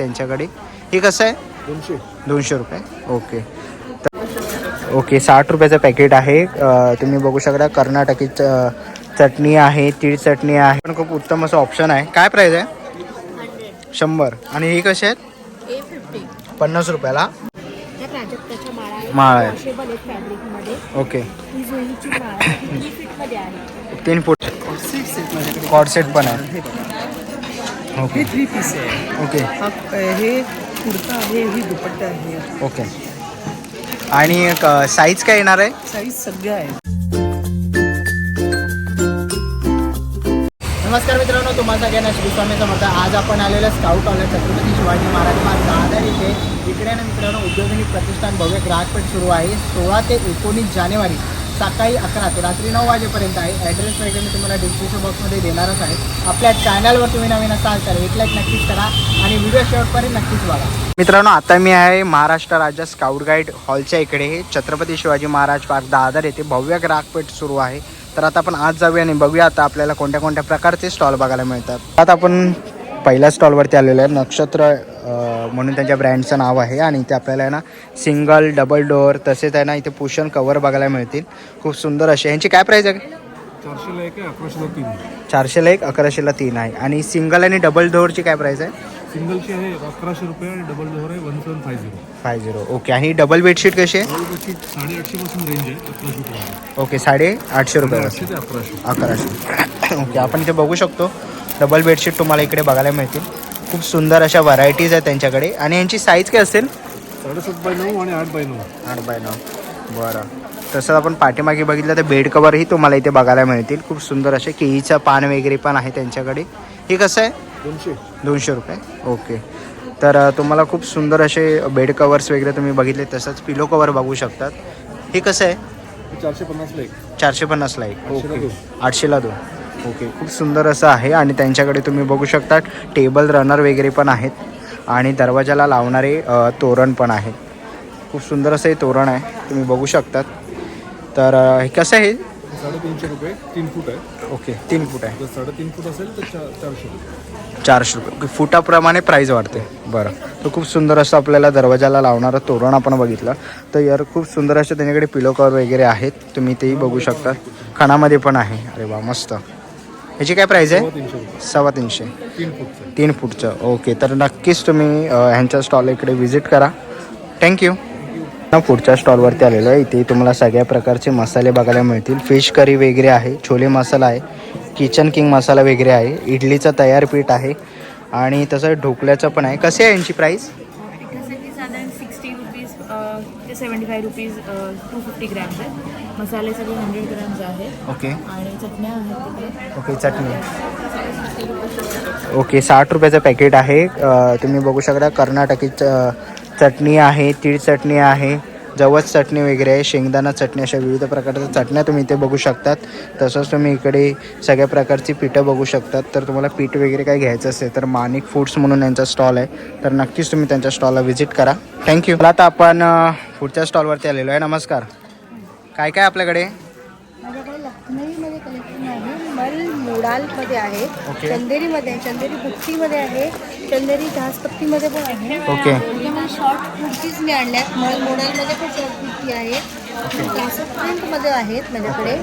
त्यांच्याकडे. हे कसं आहे? दोनशे. दोनशे रुपये. ओके. तर ओके साठ रुपयाचं पॅकेट आहे. तुम्ही बघू शकता कर्नाटकी च- चटणी आहे तीळ चटणी आहे. पण खूप उत्तम असं ऑप्शन आहे. काय प्राईस आहे? शंभर. आणि हे कसे आहेत? पन्नास रुपयाला. माळा आहे. ओके. ही तीन फूट. सिक्स सेट माझ्याकडे कॉड सेट पण आहे. हे थ्री पीस आहे. ओके हा हे कुर्ता आहे ही दुपट्टा आहे. ओके आणि साईज काय येणार आहे? साईज सगळ्या आहेत नमस्कार मित्रांनो तुम्हाला सगळ्यांना श्री स्वामी समर्थ आज आपण आलेलं स्काउट कॉलेज छत्रपती शिवाजी महाराज मार्ग. दादर इथे इकडे ना मित्रांनो उद्योजनी प्रतिष्ठान भव्य ग्राहकपेठ सुरू आहे. सोळा ते एकोणीस जानेवारी सकाळी अकरा ते रात्री नऊ वाजेपर्यंत आहे. ॲड्रेस वगैरे मी तुम्हाला डिस्क्रिप्शन बॉक्समध्ये देणारच आहे. आपल्या चॅनलवर तुम्ही नवीन असाल तर एक लाईक नक्कीच करा आणि व्हिडिओ शेवटपर्यंत नक्कीच बघा. मित्रांनो आता मी आहे महाराष्ट्र राज्य स्काउट गाईड हॉलच्या इकडे. हे छत्रपती शिवाजी महाराज पार्क दादर येथे भव्य ग्राहकपेठ सुरू आहे. तर आता आपण आज जाऊया आणि बघूया आता आपल्याला कोणत्या कोणत्या प्रकारचे स्टॉल बघायला मिळतात. आता आपण पहिल्या स्टॉलवरती आलेलो आहे. नक्षत्र म्हणून त्यांच्या ब्रँडचं नाव आहे आणि इथे आपल्याला आहे ना सिंगल डबल डोअर तसेच आहे ना इथे पुशन कवर बघायला मिळतील. खूप सुंदर असे. यांची काय प्राईस आहे? चारशेला एक अकराशेला तीन चारशेला एक अकराशेला तीन आहे. आणि सिंगल आणि डबल डोअरची काय प्राईस आहे? सिंगलची आहे अकराशे रुपये आणि डबल डोअर आहे one seven five zero. Five zero. Okay. आणि डबल बेडशीट कशी आहे? डबल बेडशीट साडेआठशे पासून रेंज आहे अकराशे ओके. साडे आठशे रुपये आठशे ते अकराशे. अकराशे. ओके. आपण इथे बघू शकतो. डबल बेडशीट तुम्हाला इकडे बघायला मिळतील. खूप सुंदर अशा व्हरायटीज आहेत त्यांच्याकडे. आणि यांची साईज काय असेल? साडेसात बाय नऊ आणि आठ बाय नऊ. आठ बाय नऊ. बरं. तसंच आपण पाठीमागे बघितलं तर बेड कवरही तुम्हाला इथे बघायला मिळतील. खूप सुंदर असे केळीचं पान वगैरे पण आहे त्यांच्याकडे. हे कसं आहे? दोनशे. दोनशे रुपये. ओके तर तुम्हाला खूप सुंदर असे बेड कवर्स वगैरे तुम्ही बघितले तसंच पिलो कवर बघू शकतात. हे कसं आहे? चारशे पन्नासला एक. चारशे पन्नासला एक. ओके. आठशेला दोन. ओके खूप सुंदर असं आहे आणि त्यांच्याकडे तुम्ही बघू शकता टेबल रनर वगैरे पण आहेत आणि दरवाजाला लावणारे तोरण पण आहे. खूप सुंदर असं हे तोरण आहे तुम्ही बघू शकतात. तर हे कसं आहे? साडेतीनशे रुपये तीन फूट आहे. ओके तीन फूट आहे. साडेतीन फूट असेल तर चा चारशे रुपये. चारशे रुपये. ओके फुटाप्रमाणे प्राईज वाढते. बरं. तर खूप सुंदर असं आपल्याला दरवाजाला लावणारं तोरण आपण बघितलं. तर यार खूप सुंदर असे त्यांच्याकडे पिलो कवर वगैरे आहेत. तुम्ही तेही बघू शकता. खणामध्ये पण आहे. अरे वा मस्त. ह्याची काय प्राईज आहे? सव्वा तीनशे तीन फूटचं. ओके तर नक्कीच तुम्ही ह्यांच्या स्टॉल इकडे व्हिजिट करा. थँक्यू पुढच्या स्टॉलवरती आलेलो आहे. इथे तुम्हाला सगळ्या प्रकारचे मसाले बघायला मिळतील. फिश करी वगैरे आहे छोले मसाला आहे किचन किंग मसाला वगैरे आहे इडलीचं तयार पीठ आहे आणि तसं ढोकल्याचं पण आहे. कसे आहे यांची price seventy five rupees two fifty grams आहेत मसाले सगळे हंड्रेड ग्रॅम्स आहेत ओके आणि चटण्या आहेत तिकडे ओके चटणी. ओके साठ रुपयाचं पॅकेट आहे. तुम्ही बघू शकता कर्नाटकी चटणी आहे तीळ चटणी आहे. जवस चटणी वगैरे आहे शेंगदाणा चटणी अशा विविध प्रकारच्या चटण्या तुम्ही इथे बघू शकतात. तसंच तुम्ही इकडे सगळ्या प्रकारची पिठं बघू शकतात. तर तुम्हाला पीठ वगैरे काय घ्यायचं असेल तर मानिक फूड्स म्हणून यांचा स्टॉल आहे. तर नक्कीच तुम्ही त्यांच्या स्टॉलला व्हिजिट करा. थँक्यू मला आता आपण पुढच्या स्टॉलवरती आलेलो आहे. नमस्कार. काय काय आपल्याकडे माझ्याकडे लखनईमध्ये कलेक्शन आहे मल मोडालमध्ये आहे. चंदेरीमध्ये आहे चंदेरी बुट्टीमध्ये आहे चंदेरी जहाजपट्टीमध्ये पण आहे. शॉर्ट कुर्तीज मी आणल्यात. मल मोडालमध्ये पण शॉर्ट कुर्ती आहे. प्रिंटमध्ये आहेत माझ्याकडे.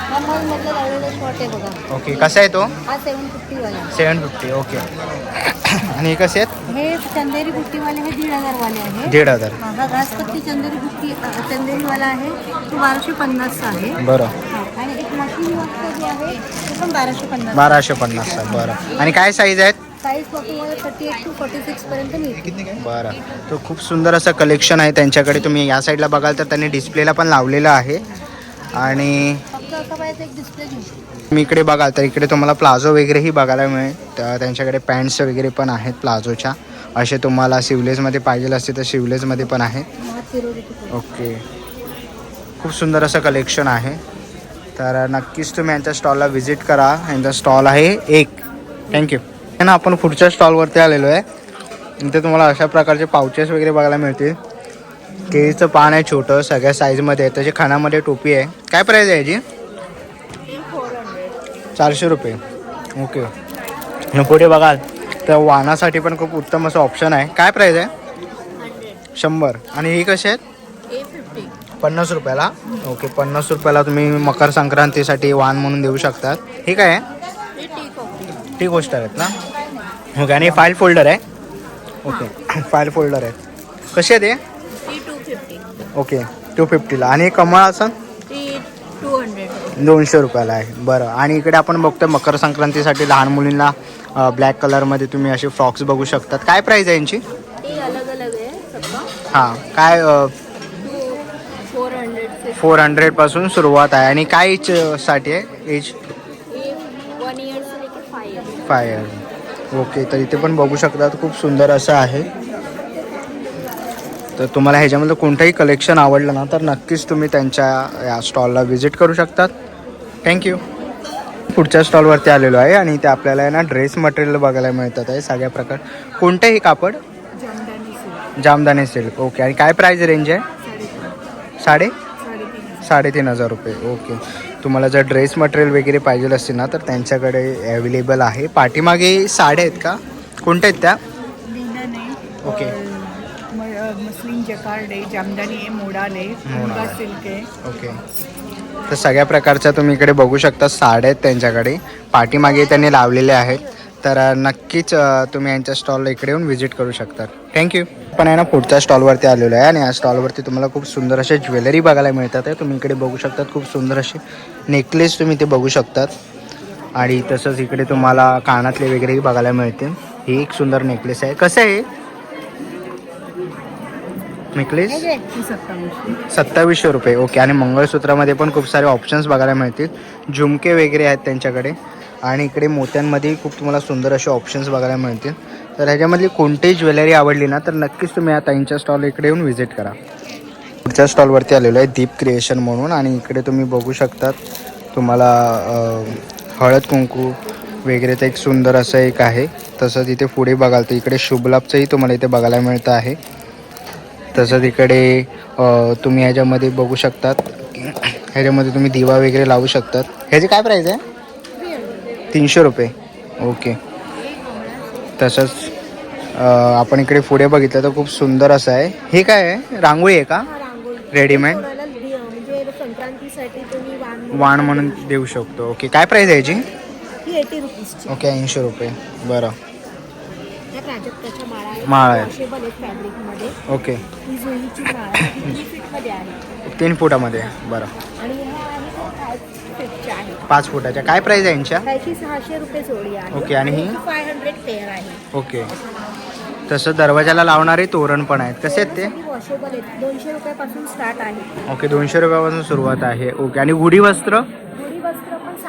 हा मलमधला लावलेला शॉर्ट आहे बघा. ओके. कसा आहे तो? हा सेवन फिफ्टीवाला सेवन फिफ्टी ओके. आणि हे कसे आहेत? हे चंदेरी बुट्टीवाले हे दीड हजारवाले आहे. दीड हजार हा घासपट्टी चंदेरी बुट्टी चंदेरीवाला आहे. तो बाराशे पन्नासचा आहे. बरं. हा, आणि एक मशीन वर्कचा जो आहे तो पण बाराशे पन्नास. बाराशे पन्नासचा बरं. आणि काय साईज आहेत? साईज फक्त तुम्हाला thirty eight to forty six पर्यंत मिळते बरं. तो खूप सुंदर असं कलेक्शन आहे त्यांच्याकडे. तुम्ही या साईडला बघाल तर त्यांनी डिस्प्लेला पण लावलेलं आहे. आणि फक्त असं पाहिजे एक डिस्प्ले घेऊ. मी इकडे बघाल तर इकडे तुम्हाला प्लाझो वगैरेही बघायला मिळेल. तर त्यांच्याकडे पॅन्ट्स वगैरे पण आहेत प्लाझोच्या. असे तुम्हाला शिवलेजमध्ये पाहिजे असते तर शिवलेजमध्ये पण आहेत ओके. खूप सुंदर असं कलेक्शन आहे. तर नक्कीच तुम्ही यांच्या स्टॉलला व्हिजिट करा. यांचा स्टॉल आहे एक. थँक्यू ना आपण पुढच्या स्टॉलवरती आलेलो आहे. इथे तुम्हाला अशा प्रकारचे पाउचेस वगैरे बघायला मिळतील. केळीचं पान आहे छोटं सगळ्या साईजमध्ये आहे. त्याची खाण्यामध्ये टोपी आहे. काय प्राईज आहे याची? चारशे रुपये. ओके आणि पुढे बघाल. तर वाहनासाठी पण खूप उत्तम असं ऑप्शन आहे. काय प्राईस आहे? शंभर. आणि ही कशी आहेत? पन्नास रुपयाला. ओके पन्नास रुपयाला तुम्ही मकर संक्रांतीसाठी वाहन म्हणून देऊ शकतात. हे काय आहे? हे टी गोष्ट आहेत ना? ओके आणि फाईल फोल्डर आहे? ओके फाईल फोल्डर आहे. कसे आहे ते? ओके टू फिफ्टीला आणि कमळ असं दोनशे रुपयाला आहे. बरं. आणि इकडे आपण बघतोय मकर संक्रांतीसाठी लहान मुलींना ब्लॅक कलरमध्ये तुम्ही असे फ्रॉक्स बघू शकतात. काय प्राईस आहे यांची? है हां काय फोर हंड्रेडपासून सुरुवात आहे. आणि काय एजसाठी आहे? एज फाय इयर ओके तर इथे पण बघू शकतात खूप सुंदर असं आहे. तर तुम्हाला ह्याच्यामधलं कोणतंही कलेक्शन आवडलं ना तर नक्कीच तुम्ही त्यांच्या या स्टॉलला व्हिजिट करू शकतात. थँक्यू पुढच्या स्टॉलवरती आलेलो आहे आणि इथे आपल्याला आहे ना ड्रेस मटेरियल बघायला मिळतात आहे सगळ्या प्रकार. कोणतंही कापड? जामदानी सिल्क ओके आणि काय प्राईस रेंज आहे? साडे? साडेतीन हजार रुपये. ओके तुम्हाला जर ड्रेस मटेरियल वगैरे पाहिजे असतील ना तर त्यांच्याकडे अवेलेबल आहे. पाठीमागे साड्या आहेत का? कोणत्या आहेत त्या? ओके. मस्लिन जकार्ड आहे जामदानी आहे मोडाल आहे मुंगा सिल्क आहे. ओके तर सगळ्या प्रकारच्या तुम्ही इकडे बघू शकता साड्या आहेत त्यांच्याकडे. पाठीमागे त्यांनी लावलेले आहेत. तर नक्कीच तुम्ही यांच्या स्टॉलला इकडे येऊन व्हिजिट करू शकता. थँक्यू पण आहे ना पुढच्या स्टॉलवरती आलेलो आहे आणि या स्टॉलवरती तुम्हाला खूप सुंदर असे ज्वेलरी बघायला मिळतात आहे. तुम्ही इकडे बघू शकतात खूप सुंदर असे नेकलेस तुम्ही ते बघू शकतात. आणि तसंच इकडे तुम्हाला कानातले वगैरेही बघायला मिळतील. ही एक सुंदर नेकलेस आहे. कसं आहे? नेकलेस? सत्तावीसशे. रुपये ओके. आणि मंगळसूत्रामध्ये पण खूप सारे ऑप्शन्स बघायला मिळतील. झुमके वगैरे आहेत त्यांच्याकडे. आणि इकडे मोत्यांमध्ये खूप तुम्हाला सुंदर असे ऑप्शन्स बघायला मिळतील. तर ह्याच्यामधली कोणतीही ज्वेलरी आवडली ना तर नक्कीच तुम्ही या ताईंच्या स्टॉल इकडे येऊन व्हिजिट करा. पुढच्या स्टॉलवरती आलेलो आहे दीप क्रिएशन म्हणून. आणि इकडे तुम्ही बघू शकतात तुम्हाला हळद कुंकू वगैरेचं एक सुंदर असं एक आहे. तसंच इथे पुढे बघाल तर इकडे शुभलाभचंही तुम्हाला इथे बघायला मिळतं आहे. तसंच इकडे तुम्ही ह्याच्यामध्ये बघू शकतात. ह्याच्यामध्ये तुम्ही दिवा वगैरे लावू शकतात. ह्याची काय प्राईस आहे? तीनशे रुपये. ओके तसंच आपण इकडे पुढे बघितलं तर खूप सुंदर असं आहे. हे काय आहे? रांगोळी आहे का? रेडीमेड म्हणजे वाण म्हणून देऊ शकतो. ओके काय प्राईस आहे याची? ओके ऐंशी रुपये. बरं. माळा ओके ही जुईची आहे. ही आहे. तीन फुटामध्ये बरं. आणि ह्या आहे त्या फाय फीटच्या आहेत पाच फुटाच्या. काय प्राईस आहे यांच्या? ह्याची सहाशे रुपये जोडी आहे. ओके, आणि ही? फाय हंड्रेड पेअर आहे. ओके तसं दरवाजाला लावणारे तोरण पण आहेत. कसे आहेत ते? वॉशेबल आहेत. दोनशे रुपयापासून स्टार्ट आहे. ओके दोनशे रुपयापासून सुरुवात आहे. ओके आणि गुढी वस्त्र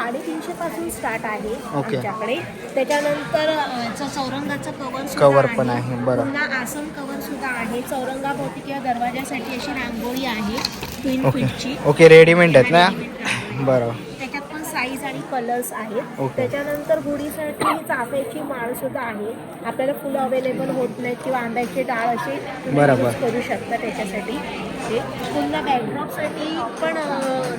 साडेतीनशे पासून स्टार्ट आहे. आमच्याकडे. त्याच्यानंतर अं, च- चौरंगाचं कवर पण आहे, बरं. पुन्हा आसन कवर सुद्धा आहे. चौरंगाभोवती किंवा दरवाजासाठी अशी रांगोळी आहे तीन ओके फीटची ओके रेडीमेड आहेत ना? बरं. त्याच्यात पण साईज आणि कलर्स आहेत. त्याच्यानंतर गुढीसाठी चाफ्याची माळ सुद्धा आहे. आपल्याला फुलं अवेलेबल होत नाहीत किंवा आंब्याची डाळ अशी तुम्ही बरोबर. use करू शकता त्याच्यासाठी. ते पुन्हा बॅकड्रॉपसाठी पण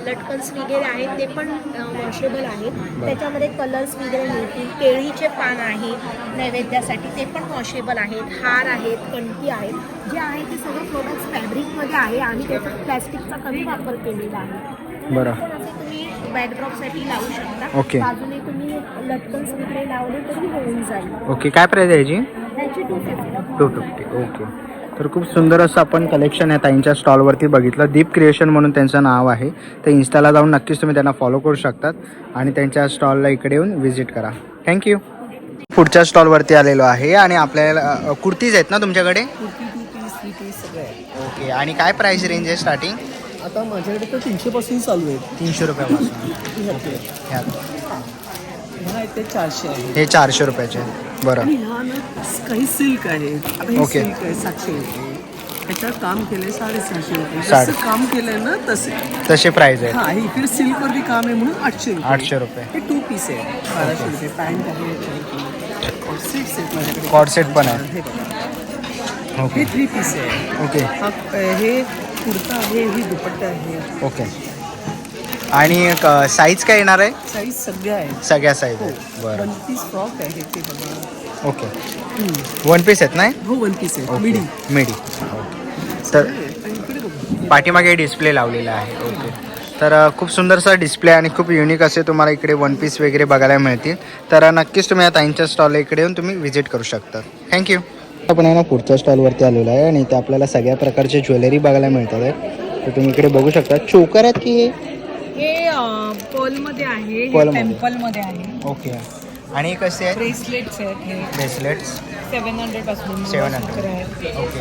लटकन्स वगैरे आहेत ते पण वॉशेबल आहेत. त्याच्यामध्ये कलर्स वगैरे मिळतील. केळीचे पान आहे नैवेद्यासाठी ते पण वॉशेबल आहेत. हार आहेत कंठी आहेत. जे आहे ते सगळं प्रोडक्ट्स फॅब्रिकमध्ये आहे आणि त्याच्यात प्लॅस्टिकचा कमी वापर केलेला आहे. बरं. तुम्ही बॅकड्रॉपसाठी लावू शकता. ओके. बाजूने तुम्ही लटकन्स वगैरे लावले तरी होऊन जाईल. ओके काय प्राईस आहे याची त्याची two fifty two fifty okay. तर खूप सुंदर असं आपण कलेक्शन आहे ताईंच्या स्टॉलवरती बघितलं. दीप क्रिएशन म्हणून त्यांचं नाव आहे. तर इन्स्टाला जाऊन नक्कीच तुम्ही त्यांना फॉलो करू शकतात. आणि त्यांच्या स्टॉलला इकडे येऊन व्हिजिट करा. थँक्यू पुढच्या स्टॉलवरती आलेलो आहे आणि आपल्याला कुर्तीज आहेत ना तुमच्याकडे? ओके आणि काय प्राईस रेंज आहे स्टार्टिंग आता माझ्याकडे तर तीनशेपासून चालू आहे तीनशे रुपयापासून. ओके चारशे आहे हे चारशे रुपयाचे आहेत. बरं. आणि ह्या ना काही सिल्क आहे. आता हे ओके. सिल्क आहे सातशे रुपये. ह्याच्यावर काम केलंय साडेसहाशे रुपये. साडे- जसं काम केलंय ना तसे. तसे प्राईस आहे हा हे इकडे सिल्क वरती काम आहे म्हणून आठशे रुपये. आठशे रुपये. हे टू पीस आहे. बाराशे रुपये. पॅन्ट आहे आहेत माझ्याकडे. पण आहे. हे बघा. ओके थ्री पीस आहे. ओके हा हे कुर्ता आहे ही दुपट्टा आहे. ओके आणि साईज काय येणार आहे? साईज सगळ्या आहेत. सगळ्या साईज हो. आहेत. बरं. वन पीस फ्रॉक आहे ते बघा. ओके. वन पीस आहेत नाही हो? वन पीस आहे ओके. मिडी. तर पाठीमागे डिस्प्ले लावलेला आहे. ओके. तर अ, खूप सुंदरसा डिस्प्ले आणि खूप युनिक असे तुम्हाला इकडे वन पीस वगैरे बघायला मिळतील. तर अ, नक्कीच तुम्ही या ताईंच्या स्टॉलला इकडे येऊन तुम्ही व्हिजिट करू शकता. थँक्यू आपण आहे ना पुढच्या स्टॉलवरती आलेलो आहे आणि इथे आपल्याला सगळ्या प्रकारचे ज्वेलरी बघायला मिळतात आहे. तर तुम्ही इकडे बघू शकता. चोकर आहेत की हे? पर्लमध्ये आहे. टेम्पलमध्ये आहे. ओके. आणि कसे आहेत? ब्रेसलेट्स आहेत हे. ब्रेसलेट्स? सेवन हंड्रेडपासून 700. मंगळसूत्र आहेत. ओके.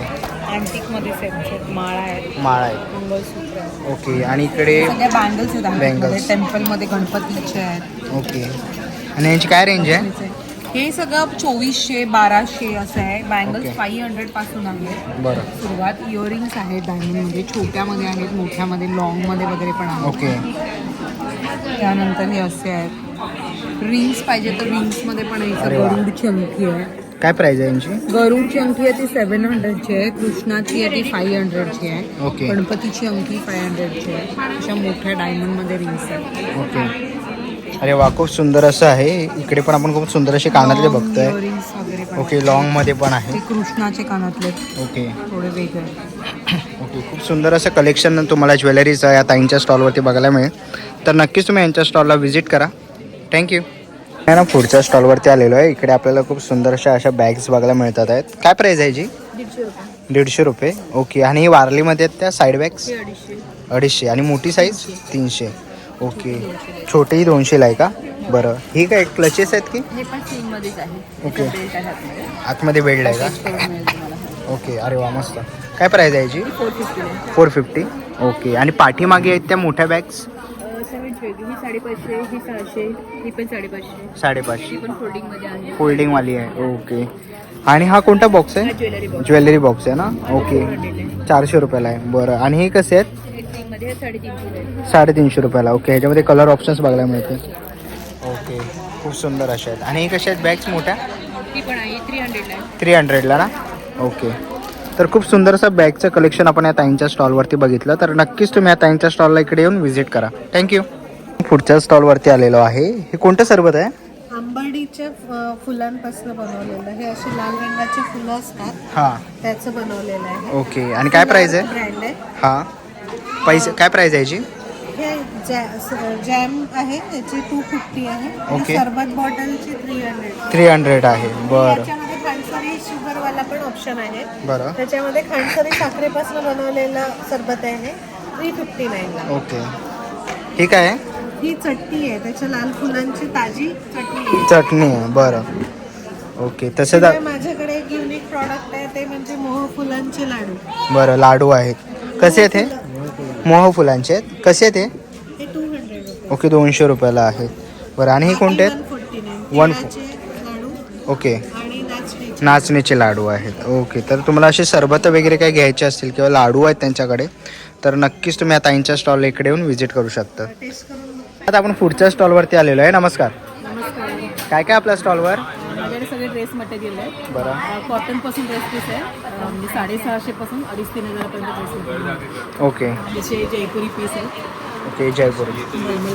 अँटिकमध्ये सेट्स आहेत माळा आहेत. माळा आहेत. मंगळसूत्र आहेत. ओके. आणि इकडे सगळ्या बँगल्स आहेत Bangles. आमच्याकडे टेम्पलमध्ये गणपतीचे आहेत. ओके. आणि यांची काय रेंज आहे? हे सगळं चोवीसशे बाराशे असं आहे. Okay. बँगल्स फाईव्ह हंड्रेडपासून आहे बरं. सुरुवात इयरिंग्स आहेत डायमंडमध्ये छोट्यामध्ये आहेत मोठ्यामध्ये लॉंगमध्ये वगैरे पण आहेत. ओके. त्यानंतर हे असे आहेत. रिंग्स पाहिजे तर रिंग्समध्ये पण आहे अरे इथं वा. गरुडची अंगठी आहे. काय प्राइस आहे यांची? गरुडची अंगठी आहे ती सेवन हंड्रेडची आहे. कृष्णाची आहे ती फाईव्ह हंड्रेडची आहे. ओके गणपतीची अंगठी फाय हंड्रेडची आहे. अशा मोठ्या डायमंडमध्ये रिंग्स आहेत. ओके अरे वा खूप सुंदर असं आहे. इकडे पण आपण खूप सुंदर असे कानातले बघतोय. इयरिंग्स वगैरे पण ओके लॉंगमध्ये पण आहे. ते कृष्णाचे कानातले ओके थोडे वेगळे. खूप सुंदर असं कलेक्शन तुम्हाला ज्वेलरीचं या ताईंच्या स्टॉलवरती बघायला मिळेल. तर नक्कीच तुम्ही यांच्या स्टॉलला व्हिजिट करा. थँक्यू आहे ना पुढच्या स्टॉलवरती आलेलो आहे. इकडे आपल्याला खूप सुंदर अशा अशा बॅग्स बघायला मिळतात आहेत. काय प्राईस आहे याची दीडशे रुपये. ओके आणि ही वारलीमध्ये आहेत त्या साईड बॅग्स अडीचशे. आणि मोठी साईज तीनशे. ओके छोटेही दोनशेला आहे का? बरं. ही काय क्लचेस आहेत की? हे ओके. आतमध्ये. बेल्ट आहे. का? ओके अरे वा मस्त. काय प्राईस आहे याची? फोर फिफ्टी आहे फोर फिफ्टी ओके आणि पाठीमागे आहेत त्या मोठ्या बॅग्स ही साडेपाचशे. ही सहाशे ही पण साडेपाचशे साडेपाचशे पण फोल्डिंगमध्ये आहे फोल्डिंगवाली आहे ओके. आणि हा कोणता बॉक्स आहे? ज्वेलरी बॉक्स ज्वेलरी बॉक्स आहे ना? ओके. चारशे रुपयाला आहे बरं. आणि हे कसे आहेत? साडेतीनशे रुपयाला ओके. ह्याच्यामध्ये कलर ऑप्शन्स बघायला मिळते ओके खूप सुंदर अशा आहेत. आणि हे कशा आहेत बॅग्स मोठ्या? थ्री हंड्रेडला ना? ओके. तर खूप सुंदर असं बॅगचं कलेक्शन आपण या ताईंच्या स्टॉलवरती बघितलं. तर नक्कीच तुम्ही या ताईंच्या स्टॉलला इकडे येऊन व्हिजिट करा. थँक्यू पुढच्या स्टॉलवरती आलेलो आहे. हे कोणतं सरबत आहे? आंबाडीच्या फुलांपासून बनवलेलं हे असे लाल रंगाचे फुलं असतात. हां. त्याचं बनवलेलं आहे. ओके. आणि काय प्राईज आहे? ब्रँड आहे. हां. पैसे काय प्राईज आहे याची? हे जॅ- स- जॅम आहे. त्याची टू फिफ्टी आहे. आणि ओके. सरबत बॉटलची थ्री हंड्रेड थ्री हंड्रेड आहे. बरं. त्याच्यामध्ये खांडसरी शुगरवाला पण ऑप्शन आहे. बरं. त्याच्यामध्ये खांडसरी साखरेपासून बनवलेलं सरबत आहे थ्री फिफ्टी नाईनला ओके. ही काय आहे? ही चटणी आहे त्याच्या लाल फुलांची ताजी चटणी आहे. चटणी आहे बरं. ओके तसे शिवाय माझ्याकडे एक युनिक प्रॉडक्ट आहे ते म्हणजे मोह फुलांचे लाडू. बरं लाडू आहेत. कसे आहेत हे? मोह फुलांचे आहेत. कसे आहेत हे? हे टू हंड्रेड रुपये. ओके दोनशे रुपयाला आहेत बरं आणि हे कोणते आहेत? 149. One- तिळाचे लाडू. ओके. नाचणीचे नाचणीचे लाडू आहेत. ओके तर तुम्हाला असे सरबत वगैरे काही घ्यायचे असतील किंवा लाडू आहेत त्यांच्याकडे तर नक्कीच तुम्ही या ताईंच्या स्टॉलला इकडे येऊन व्हिजिट करू शकता. आता आपण पुढच्या स्टॉलवरती आलेलो आहे. नमस्कार. नमस्कार. काय काय आपल्या स्टॉलवर माझ्याकडे सगळे ड्रेस मटेरियल आहे बरं. कॉटनपासून ड्रेस पीस आहे. म्हणजे साडेसहाशेपासून अडीच तीन हजारापर्यंत ड्रेस मटेरियल ओके. जसे जयपुरी पीस आहे okay Jaipur.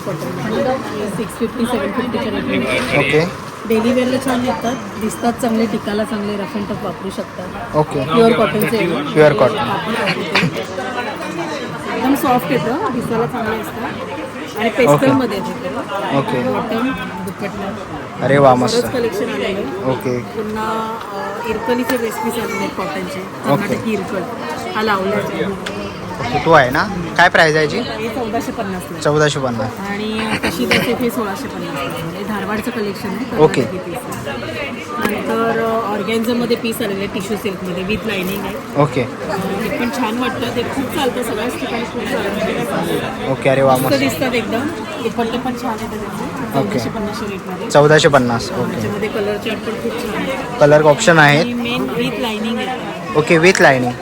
Cotton six fifty seven फिफ्टीच्या okay. Daily वेअरला छान निघतात. दिसतात चांगले टिकाला चांगले रफ अँड टफ वापरू शकतात. ओके. प्युअर कॉटनचे. कापड quality. एकदम सॉफ्ट येतं. दिसायला चांगलं असतं. आणि पेस्टलमध्ये येते. ओके कॉटन दुपट्टा. अरे वा मस्त. कलेक्शन आलेलं आहे. ओके पुन्हा इरकलीचे वेस्ट पीस आलेले कॉटनचे कर्नाटकी इरकल. हा ओके तू आहे ना? काय प्राईज आहे याची? हे चौदाशे पन्नासला चौदाशे पन्नास. आणि तशी त्याचे सोळाशे पन्नास म्हणजे धारवाडचं कलेक्शन आहे. कर्नाटकी नंतर ऑर्गॅन्झममध्ये पीस आलेले आहे टिश्यू सिल्कमध्ये विथ लायनिंग आहे. ओके अ, ते पण छान वाटतं. ते खूप चालतं सगळ्याच ठिकाणी खूप चालतं ओके अरे वा मस्त मस्त. दिसतात एकदम. दुपट्टे पण छान येतात त्याचे. चौदाशे रेटमध्ये चौदाशे पन्नास ओके त्याच्यामध्ये कलर चार्ट पण खूप छान आहे. कलर ऑप्शन आहेत. आणि मेन विथ लायनिंग आहे. ओके विथ लाईनिंग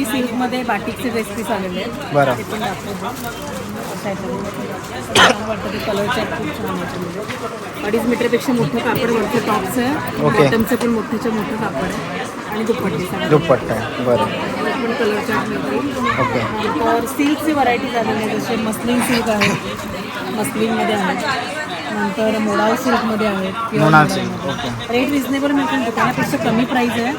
जयपुरी सिल्कमध्ये बाटिकचे ड्रेस पीस आलेले आहेत. बरं. ते पण दाखवतो. कलरच्या खूप छान याच्यामध्ये अडीच मीटरपेक्षा मोठं कापड वरचं टॉपचं आहे. बॉटमचं पण मोठ्याच्या मोठं कापड आहे. आणि दुपट्टे दुपट्टा आहे. बरं. पण ओके. नंतर सिल्कचे व्हरायटीज आलेले आहेत जसे मस्लिन सिल्क आहे. मस्लिनमध्ये आहे. नंतर मोडाल सिल्कमध्ये आहेत. सिल्क, रेट रिझनेबल मिळतील दुकानापेक्षा कमी प्राईस आहे.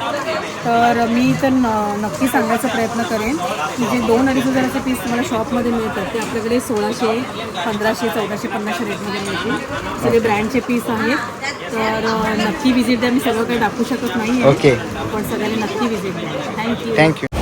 तर मी तर न- नक्की सांगायचा प्रयत्न करेन की जे दोन अडीच हजाराचे पीस तुम्हाला शॉपमध्ये मिळतात ते आपल्याकडे सोळाशे पंधराशे चौदाशे पन्नासशे रेटमध्ये मिळतील. सगळे ब्रँडचे पीस आहेत. तर नक्की व्हिजिट द्या मी सगळं काही दाखवू शकत नाही. पण सगळ्यांनी नक्की व्हिजिट द्या. Thank you thank you